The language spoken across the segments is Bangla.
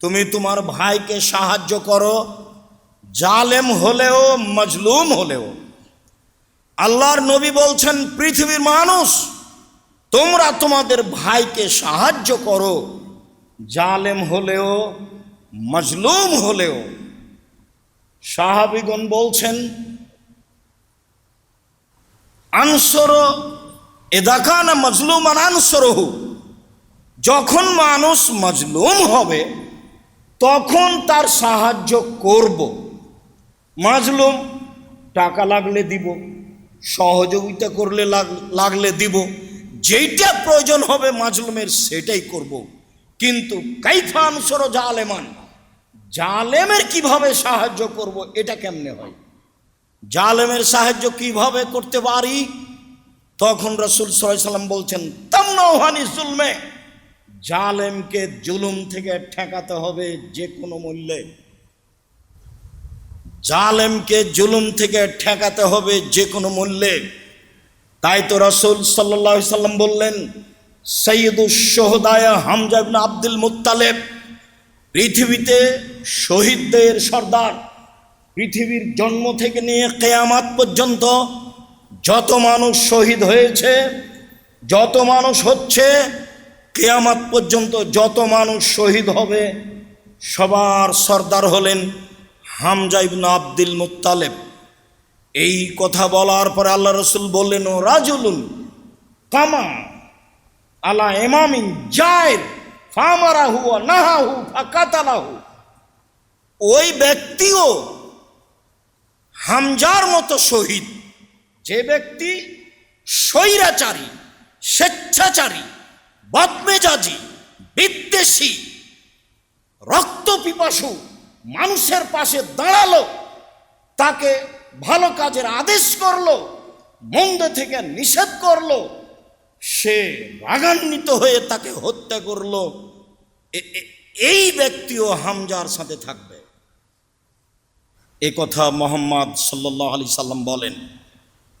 তুমি তোমার ভাইকে সাহায্য করো। জালেম হলেও, মজলুম হলেও। আল্লাহর নবী বলছেন, পৃথিবীর মানুষ, তোমরা তোমাদের ভাইকে সাহায্য করো। জালেম হলেও, মজলুম হলেও। সাহাবিগণ বলছেন, আনসর এদাকানা মজলুম আনসরহু। যখন মানুষ মজলুম হবে তখন তার সাহায্য করব। মাজলুম, টাকা লাগলে দিব, সহযোগিতা করলে লাগ- লাগলে দিব, যেইটা প্রয়োজন হবে মাজলুমের সেটাই করব। কিন্তু কাইফান আনসর জালেমান জালেমের কীভাবে সাহায্য করব এটা কেমনে হয়? জালেমের সাহায্য কীভাবে করতে পারি? তখন রসুল সাল্লাম বলছেন তামনাহানি জুলমে। জালেমকে জুলুম থেকে ঠেকাতে হবে যে কোনো মূল্যে। জালেমকে জুলুম থেকে ঠেকাতে হবে যে কোনো মূল্যে। তাই তো রসুল সাল্লাহ সাল্লাম বললেন, সৈয়দুস সোহদায়া হামজা ইবনে আব্দুল মুত্তালেব, পৃথিবীতে শহীদদের সর্দার, পৃথিবীর জন্ম থেকে নিয়ে কেয়ামাত পর্যন্ত যত মানুষ শহীদ হয়েছে, যত মানুষ হচ্ছে কেয়ামাত পর্যন্ত যত মানুষ শহীদ হবে, সবার সর্দার হলেন হামজা ইবনে আব্দুল মুত্তালেব। এই কথা বলার পরে আল্লাহ রসুল বললেন, ও রাজুলুন কামা আলা এমামিন জায়দ ফামারাহু ও নাহাহু ফাকাতালাহু। ওই ব্যক্তিও হামজার মতো শহীদ। যে ব্যক্তি স্বৈরাচারী, স্বেচ্ছাচারী বদমেজাজি, বিদ্বেষী, রক্ত পিপাসু মানুষের পাশে দাঁড়াল, তাকে ভালো কাজের আদেশ করল, মন্দ থেকে নিষেধ করল, সে রাগান্বিত হয়ে তাকে হত্যা করল। এই ব্যক্তিও হামজার সাথে থাকবে। এ কথা মোহাম্মদ সাল্লাহ আলি সাল্লাম বলেন,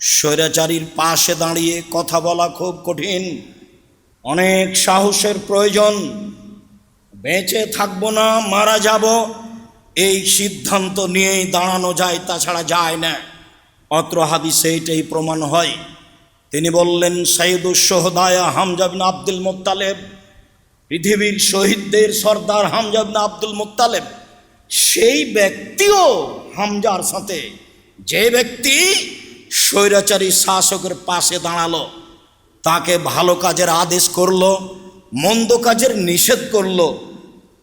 স্বৈরাচারীর পাশে দাঁড়িয়ে কথা বলা খুব কঠিন। অনেক সাহসের প্রয়োজন। বেঁচে থাকব না, মারা যাব। এই সিদ্ধান্ত নিয়েই দাঁড়ানো যায়, তাছাড়া যায় না। অত্র হাদিসে এইটাই প্রমাণ হয়। তিনি বললেন সাইদুস সোহদায়া হামজাবিন আব্দুল মোত্তালেব। পৃথিবীর শহীদদের সর্দার হামজাবিন আব্দুল মোত্তালেব। সেই ব্যক্তিও হামজার সাথে। যে ব্যক্তি স্বৈরাচারী শাসকের পাশে দাঁড়াল। তাকে ভালো কাজের আদেশ করল, মন্দ কাজের নিষেধ করল,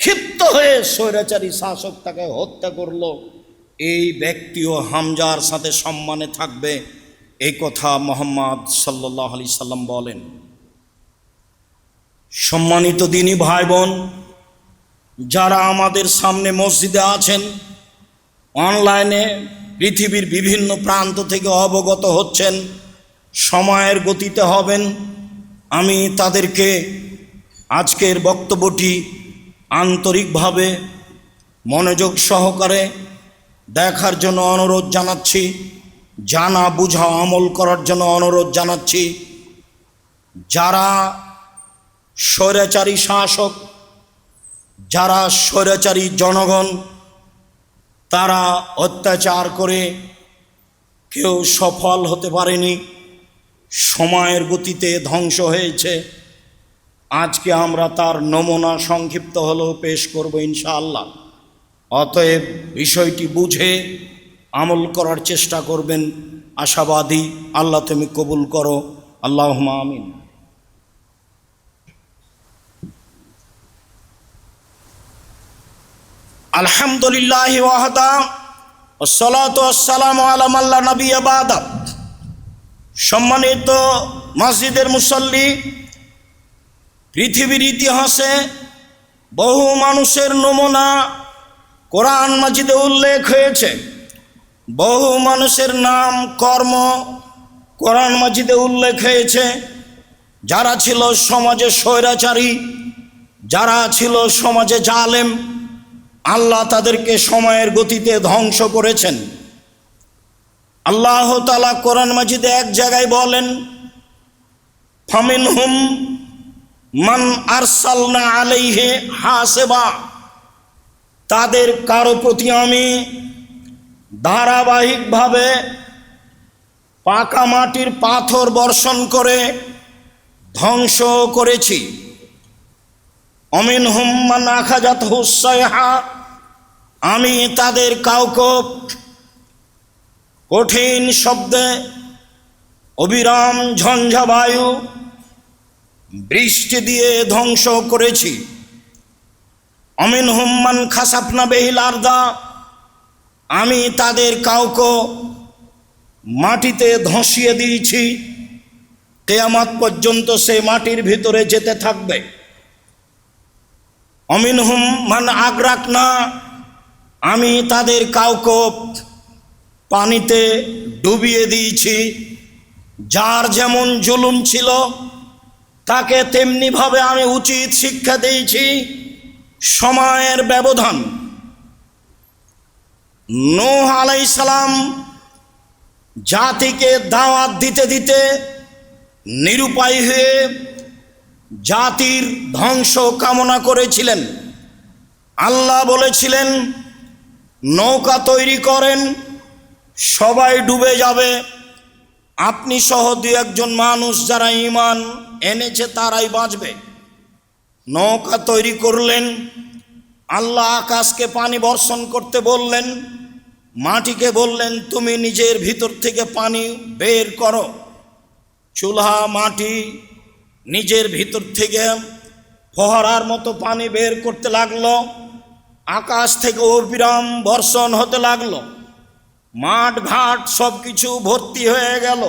ক্ষিপ্ত হয়ে স্বৈরাচারী শাসক তাকে হত্যা করল। এই ব্যক্তিও হামজার সাথে সম্মানে থাকবে, এই কথা মোহাম্মদ সাল্লাহ আলি সাল্লাম বলেন। সম্মানিত দিনী ভাই বোন যারা আমাদের সামনে মসজিদে আছেন, অনলাইনে পৃথিবীর বিভিন্ন প্রান্ত থেকে অবগত হচ্ছেন সময়ের গতিতে হবেন। আমি তাদেরকে আজকের বক্তব্যটি আন্তরিকভাবে মনোযোগ সহকারে দেখার জন্য অনুরোধ জানাচ্ছি, জানা বুঝা আমল করার জন্য অনুরোধ জানাচ্ছি। যারা স্বৈরাচারী শাসক, যারা স্বৈরাচারী জনগণ, তারা অত্যাচার করে কেউ সফল হতে পারেনি। সময়ের গতিতে ধ্বংস হয়েছে। আজকে আমরা তার নমুনা সংক্ষিপ্ত হলেও পেশ করব ইনশাআল্লাহ। অতএব বিষয়টি বুঝে আমল করার চেষ্টা করবেন। আশাবাদী, আল্লাহ তুমি কবুল করো। আল্লাহ আমিন। আলহামদুলিল্লাহ ওয়াহদা সালাম আলাম আল্লাহ নবী আবাদা সম্মানিত মসজিদের মুসল্লি, পৃথিবীর ইতিহাসে বহু মানুষের নমুনা কোরআন মাজিদে উল্লেখ হয়েছে। বহু মানুষের নাম, কর্ম কোরআন মাজিদে উল্লেখ হয়েছে। যারা ছিল সমাজে স্বৈরাচারী, যারা ছিল সমাজে জালেম, আল্লাহ তাদেরকে সময়ের গতিতে ধ্বংস করেছেন। আল্লাহ তালা কোরআন মাজিদে এক জায়গায় বলেন ফামিন হুম মান আরসালনা আলাইহে হাসেবা তাদের কারও প্রতি আমি ধারাবাহিকভাবে পাকা মাটির পাথর বর্ষণ করে ধ্বংস করেছি। অমিন হুম্মান আখাজাত হুসাইহা আমি তাদের কাউকে কঠিন শব্দে অবিরাম ঝঞ্ঝাবায়ু বৃষ্টি দিয়ে ধ্বংস করেছি। অমিন হুম্মান খাসাফনা বেহিল আর্দা, আমি তাদের কাউকে মাটিতে ধসিয়ে দিয়েছি। কেয়ামাত পর্যন্ত সে মাটির ভিতরে যেতে থাকবে। অমিন হুম মান আগ্রাক না আমি তাদের কাউকে পানিতে ডুবিয়ে দিয়েছি। যার যেমন জুলুম ছিল, তাকে তেমনিভাবে আমি উচিত শিক্ষা দিয়েছি। সময়ের ব্যবধান। নোহ আলাইসালাম জাতিকে দাওয়াত দিতে দিতে নিরুপায় হয়ে জাতির ধ্বংস কামনা করেছিলেন। আল্লাহ বলেছিলেন, নৌকা তৈরি করেন সবাই ডুবে যাবে। আপনি সহ দু একজন মানুষ যারা ইমান এনেছে তারাই বাঁচবে। নৌকা তৈরি করলেন। আল্লাহ আকাশকে পানি বর্ষণ করতে বললেন। মাটিকে বললেন, তুমি নিজের ভিতর থেকে পানি বের করো। চুলহা মাটি নিজের ভিতর থেকে ফোহারার মতো পানি বের করতে লাগল। আকাশ থেকে অবিরাম বর্ষণ হতে লাগল। মাঠ ঘাট সব কিছু ভর্তি হয়ে গেল।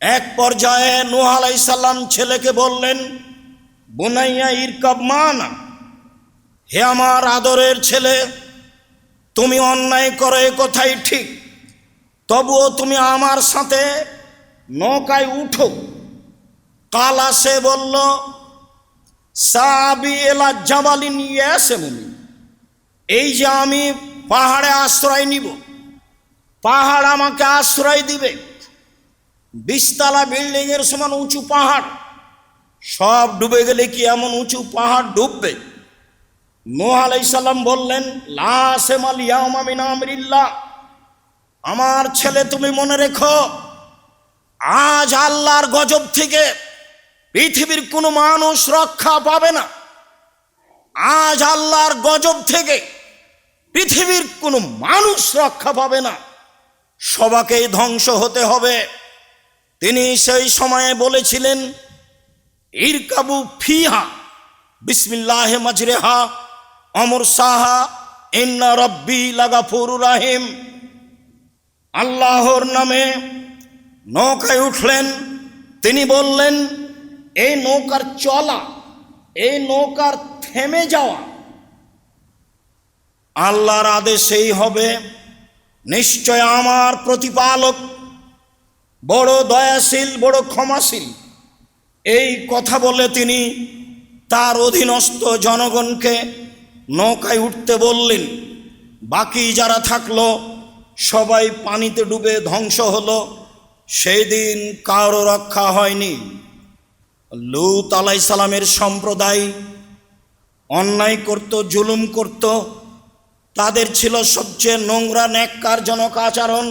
এক পর্যায়ে নুহ আলাইসাল্লাম ছেলেকে বললেন, বুনাইয়া ইরকাব মানা হে আমার আদরের ছেলে, তুমি অন্যায় করো, এ কথাই ঠিক। তবুও তুমি আমার সাথে নৌকায় উঠো। কাল আসে বলল, সাবি এলা ইয়াসে মুমি এই যে আমি পাহাড়ে আশ্রয় নিব। পাহাড় আমাকে আশ্রয় দিবে। বিশতলা বিল্ডিং এর সমান উঁচু পাহাড়। সব ডুবে গেলে কি এমন উঁচু পাহাড় ডুববে? নোহ আলাইসাল্লাম বললেন লাসেমাল ইয়ামিন আমরিল্লাহ। আমার ছেলে, তুমি মনে রেখো, আজ আল্লাহর গজব থেকে পৃথিবীর কোনো মানুষ রক্ষা পাবে না। আজ আল্লাহর গজব থেকে পৃথিবীর কোনো মানুষ রক্ষা পাবে না। সবাকেই ধ্বংস হতে হবে। তিনি সেই সময়ে বলেছিলেন, ইরকাবু ফিহা, বিসমিল্লাহ মাজরেহা, অমর সাহা, ইন্না রব্বি লাগাফুর রাহিম। আল্লাহর নামে নৌকায় উঠলেন। তিনি বললেন, এই নৌকার চলা, এই নৌকার থেমে যাওয়া আল্লাহর আদেশেই হবে। নিশ্চয় আমার প্রতিপালক বড় দয়াশীল, বড় ক্ষমাশীল। এই কথা বলে তিনি তার অধীনস্থ জনগণকে নৌকায় উঠতে বললেন। বাকি যারা থাকল, সবাই পানিতে ডুবে ধ্বংস হলো। সেই দিন কারও রক্ষা হয়নি। লুত আলাই সালামের সম্প্রদায় অন্যায় করত, জুলুম করত। তাদের ছিল সবচেয়ে নোংরা, ন্যাক্কারজনক আচরণ।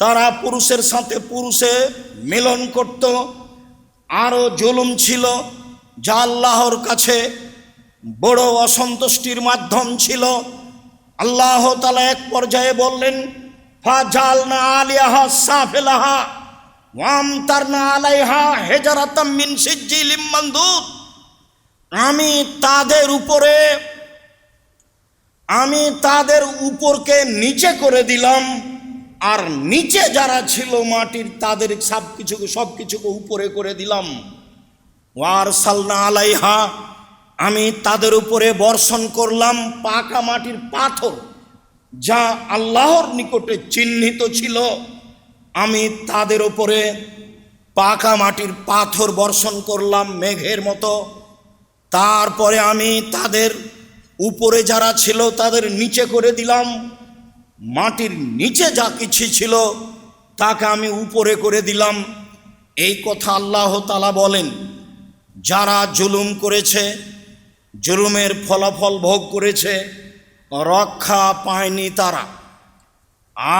তারা পুরুষের সাথে পুরুষে মিলন করত। আরও জুলুম ছিল, যা আল্লাহর কাছে বড় অসন্তুষ্টির মাধ্যম ছিল। আল্লাহ তালা এক পর্যায়ে বললেন ফাজাল না আলিয়াহা সাফেলাহা ওয়াম তার না আলাইহা হেজারাতাম মিন সিজ্জিলিম মানদুদ। আমি তাদের উপরে আমি তাদের উপরকে নিচে করে দিলাম, আর নিচে যারা ছিল মাটির, তাদের সব কিছুকে সব কিছুকে উপরে করে দিলাম। ওয়ার সালনা আলাইহা, আমি তাদের উপরে বর্ষণ করলাম পাকা মাটির পাথর, যা আল্লাহর নিকটে চিহ্নিত ছিল। আমি তাদের উপরে পাকা মাটির পাথর বর্ষণ করলাম মেঘের মতো। তারপরে আমি তাদের উপরে যারা ছিল তাদের নিচে করে দিলাম। মাটির নিচে যা কিছু ছিল তাকে আমি উপরে করে দিলাম। এই কথা আল্লাহ তালা বলেন, যারা জুলুম করেছে, জুলুমের ফলাফল ভোগ করেছে, রক্ষা পায়নি তারা।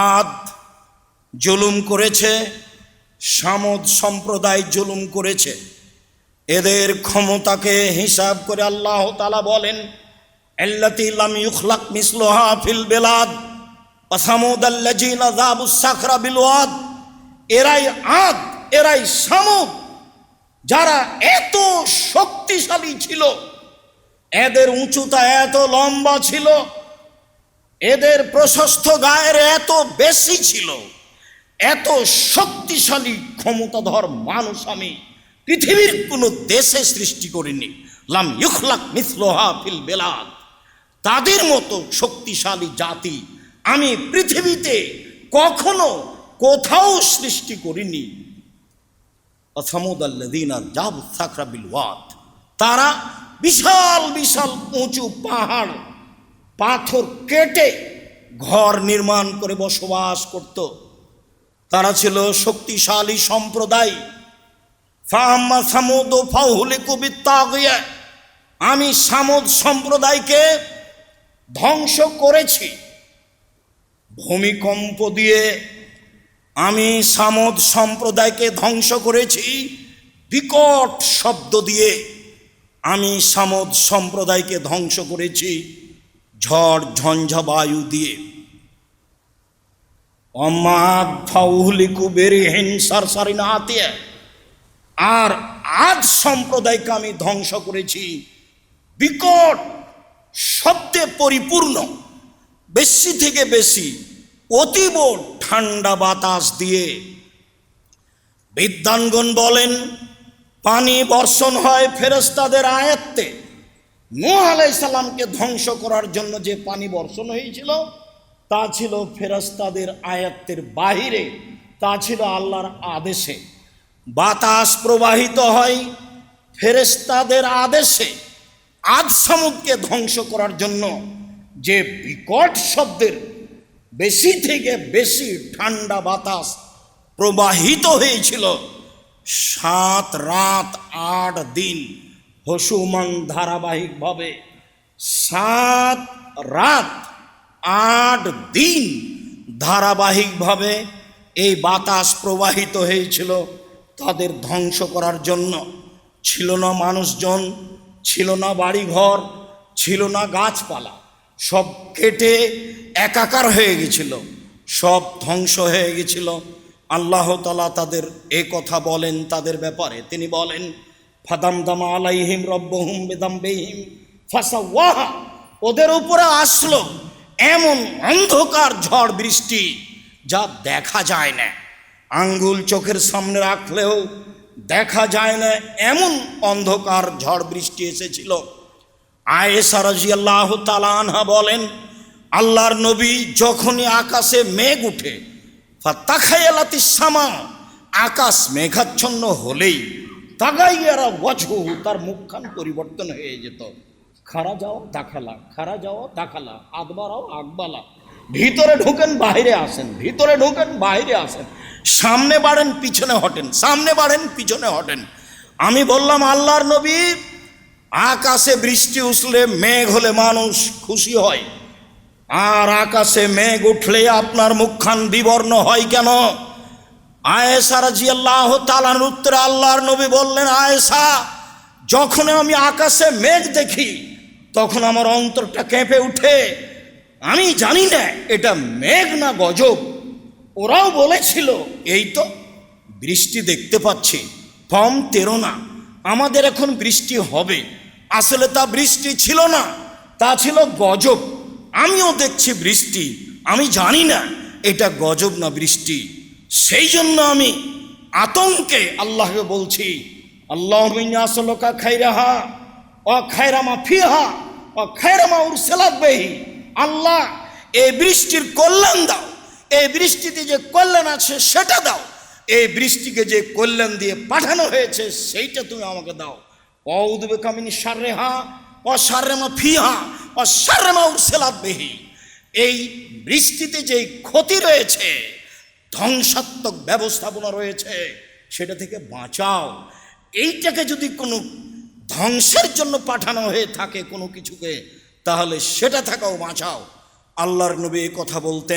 আদ জুলুম করেছে, সামদ সম্প্রদায় জুলুম করেছে। এদের ক্ষমতাকে হিসাব করে আল্লাহ তালা বলেন আল্লাতি লাম ইউখলাক মিসলুহা ফিল বেলাদ আসামুদ আল্লাজিনা যাবুস এরাই এরাই যারা এত শক্তিশালী ছিল, এদের উঁচুতা এত লম্বা ছিল, এদের প্রশস্ত গায়ের এত বেশি ছিল, এত শক্তিশালী ক্ষমতাধর মানুষ আমি পৃথিবীর কোনো দেশে সৃষ্টি করিনি। লাম ইউখলাক মিসলোহা ফিল বেলাদ। তাদের মতো শক্তিশালী জাতি আমি পৃথিবীতে কখনো কোথাও সৃষ্টি করিনি। ওয়াদ, তারা বিশাল বিশাল উঁচু পাহাড়, পাথর কেটে ঘর নির্মাণ করে বসবাস করত। তারা ছিল শক্তিশালী সম্প্রদায়। আমি সামদ সম্প্রদায়কে ধ্বংস করেছি। ভূমিকম্প দিয়ে আমি সামদ সম্প্রদায়কে ধ্বংস করেছি। বিকট শব্দ দিয়ে আমি সামদ সম্প্রদায়কে ধ্বংস করেছি। ঝড়, ঝঞ্ঝা, বায়ু দিয়ে। অমাদ ফাউহলিকু বেরি হিংসার সারি না হাতিয়ে আর আজ সম্প্রদায়কে আমি ধ্বংস করেছি। বিকট শব্দে পরিপূর্ণ, বেশি থেকে বেশি অতীব ঠান্ডা বাতাস দিয়ে। বিদ্যানগণ বলেন, পানি বর্ষণ হয় ফেরেস্তাদের আয়ত্তে। নূহ আলাইসাল্লামকে ধ্বংস করার জন্য যে পানি বর্ষণ হয়েছিল, তা ছিল ফেরেস্তাদের আয়ত্তের বাহিরে, তা ছিল আল্লাহর আদেশে। বাতাস প্রবাহিত হয় ফেরেস্তাদের আদেশে। সমুদ্রকে ধ্বংস করার জন্য যে বিকট শব্দের বেশি থেকে বেশি ঠান্ডা বাতাস প্রবাহিত হয়েছিল, সাত রাত আট দিন হসুমান ধারাবাহিকভাবে সাত রাত আট দিন ধারাবাহিকভাবে এই বাতাস প্রবাহিত হয়েছিল, তাদের ধ্বংস করার জন্য। ছিল না মানুষজন ছিল না বাড়িঘর, ছিল না গাছপালা। সব কেটে একাকার হয়ে গেছিল, সব ধ্বংস হয়ে গেছিল। আল্লাহ তালা তাদের এ কথা বলেন, তাদের ব্যাপারে তিনি বলেন ফাদাম দামা আলাইহিম রব্বহুম বেদাম বেহিম ফাসা ওয়াহা ওদের উপরে আসলো এমন অন্ধকার ঝড় বৃষ্টি যা দেখা যায় না। আঙ্গুল চোখের সামনে রাখলেও দেখা যায় না, এমন অন্ধকার ঝড় বৃষ্টি এসেছিল। আয়েসা রাজিয়াল্লাহ তালানহা বলেন, আল্লাহর নবী যখনই আকাশে মেঘ উঠে ফাত্তাখায়ালাতি সামা, আকাশ মেঘাচ্ছন্ন হলেই তাগাইয়ারা ওয়াজহু, তার মুখখান পরিবর্তন হয়ে যেত। খারা যাও, দাখালা, খারা যাও, দাখালা আদবারাও আকবালা। ভিতরে ঢোকেন, বাইরে আসেন। ভিতরে ঢোকেন, বাইরে আসেন। সামনে বাড়েন, পিছনে হটেন। সামনে বাড়েন, পিছনে হটেন। আমি বললাম, আল্লাহর নবী, আকাশে বৃষ্টি উঠলে মেঘ হলে মানুষ খুশি হয়। আর আকাশে মেঘ উঠলে আপনার মুখখান বিবর্ণ হয় কেন? আয়েসা রাজি আল্লাহ তালার উত্তরে আল্লাহর নবী বললেন আয়েসা যখন আমি আকাশে মেঘ দেখি, তখন আমার অন্তরটা কেঁপে উঠে। আমি জানি না। এটা মেঘ না গজব? ওরাও বলেছিল। এই তো বৃষ্টি দেখতে পাচ্ছি। ফম তেরো না আমাদের এখন বৃষ্টি হবে। আসলে তা বৃষ্টি ছিল না তা ছিল গজব। আমিও দেখছি বৃষ্টি আমি জানি না এটা গজব না বৃষ্টি। সেই জন্য আমি আতঙ্কে আল্লাহকে বলছি আল্লাহ আসলকা খাইরাহা অ খায়রামা ফিহা অ খায়রামা উরসেলাবেহি আল্লাহ, এই বৃষ্টির কল্যাণ দাও। এই বৃষ্টিতে যে কল্যাণ আছে সেটা দাও। এই বৃষ্টিকে যে কল্যাণ দিয়ে পাঠানো হয়েছে সেইটা তুমি আমাকে দাও। অউদবে কামিনী সারেহা অ সারেমা ফিহা অ সারেমা উরসেলাবেহি এই বৃষ্টিতে যে ক্ষতি রয়েছে, ধ্বংসাত্মক ব্যবস্থাপনা রয়েছে, সেটা থেকে বাঁচাও। এইটাকে যদি কোনো ধ্বংসের জন্য পাঠানো হয়ে থাকে কোনো কিছুকে তাহলে সেটা থাকাও বাঁচাও। আল্লাহর নবী কথা বলতেন।